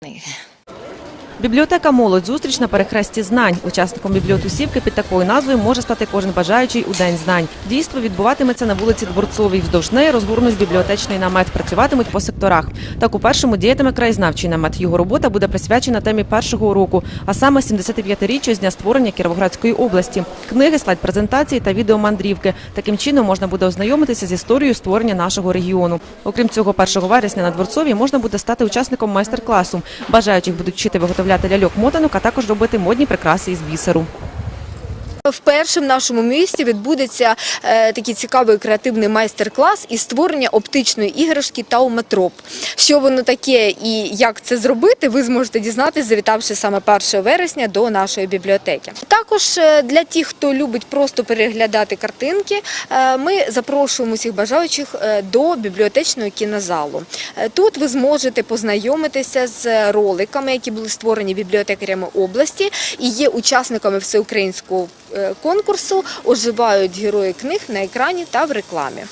那天 Бібліотека молодь зустріч на перехресті знань. Учасником бібліотусівки під такою назвою може стати кожен бажаючий у день знань. Дійство відбуватиметься на вулиці Дворцовій. Вздовж неї розгорнуть бібліотечний намет. Працюватимуть по секторах. Так у першому діятиме краєзнавчий намет. Його робота буде присвячена темі першого уроку, а саме 75-річчю з дня створення Кіровоградської області. Книги, слайд презентації та відеомандрівки. Таким чином можна буде ознайомитися з історією створення нашого регіону. Окрім цього, 1 вересня на Дворцовій можна буде стати учасником майстер-класу. Бажаючих будуть вчити виготовляти ляльок мотанок, а також робити модні прикраси із бісеру. Вперше в нашому місті відбудеться е, такий цікавий креативний майстер-клас із створення оптичної іграшки Тауметроп. Що воно таке і як це зробити, ви зможете дізнатися, завітавши саме 1 вересня до нашої бібліотеки. Також е, для тих, хто любить просто переглядати картинки, е, ми запрошуємо всіх бажаючих до бібліотечного кінозалу. Тут ви зможете познайомитися з роликами, які були створені бібліотекарями області і є учасниками всеукраїнського конкурсу. Оживають герої книг на екрані та в рекламі.